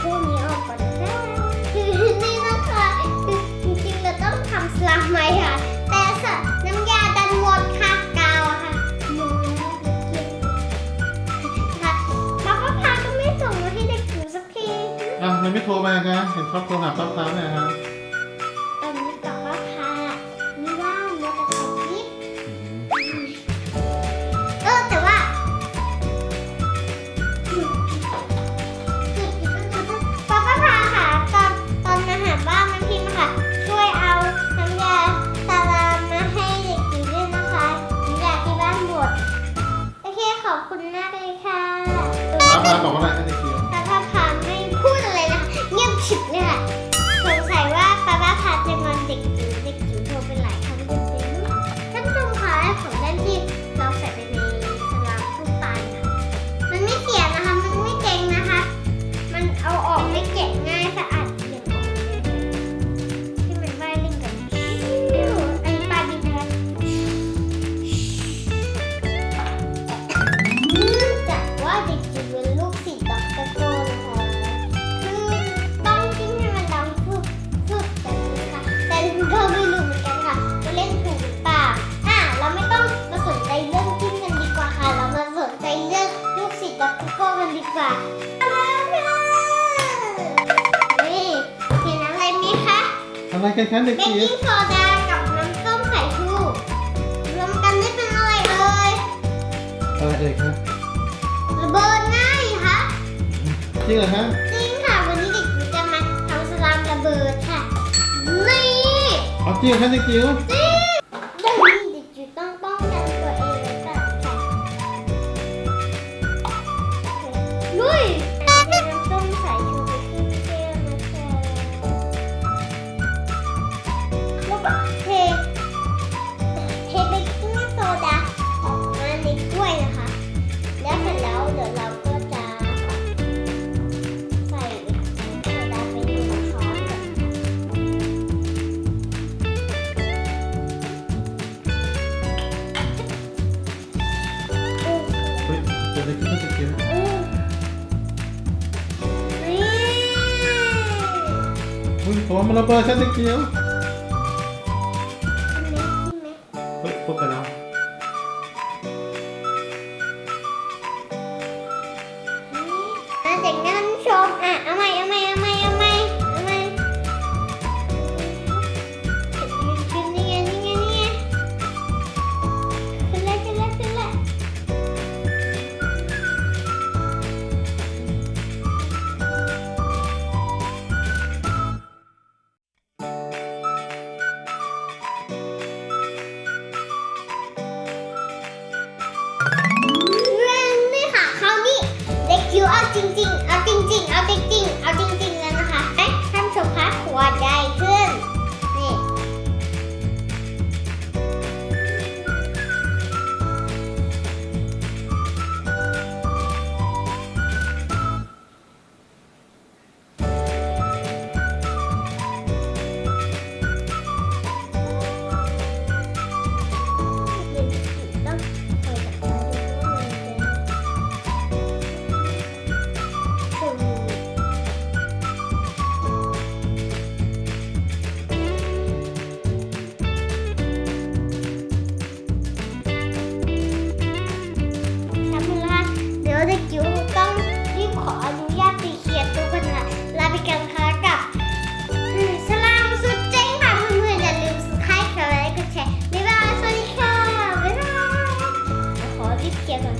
คู่นี้ออกก่อนนะนี่นะคะจริงๆเราต้องทำสลมไหมค่ะ แต่สน้ำยาดันวนค่ะกาวค่ะค่าป้พาก็ไม่ส่งมาให้เด็กหนูสักทีอะมัไม่โทรมาครับเห็นครอบครัวหาป้าป้าเนี่ยครับ มากเลยค่ะ รับมาบอกว่าอะไรนี่คื กันดีกว่านี่นอะไรไหมคะอะไรกันคะเด็กเบกจิ๋วกิ้งโซดากับน้ำส้มสายชูรวมกันได้เป็นอะไรเอ่ยอะไรเอ่ยคะระเบิดง่ายค่ะจริงเหรอคะจริงค่ะวันนี้เด็กจิ๋จะมาทำสลามระเบิดค่ะนี่เอาจริงเหรอคะเด็กหญิง อุ๊ยผมวมันระเบิดแค่นิดเดียเฮ้ยปุ๊บปแล้วมาจกนั้น addicting. ไปกันค่ะกับสลามสุดเจ๋งค่ะเพื่อนๆอย่าลืมสุดท้ายกดไลค์กดแชร์บ๊ายบายสวัสดีค่ะบ๊ายบายขอรีบเคลียร์ก่อน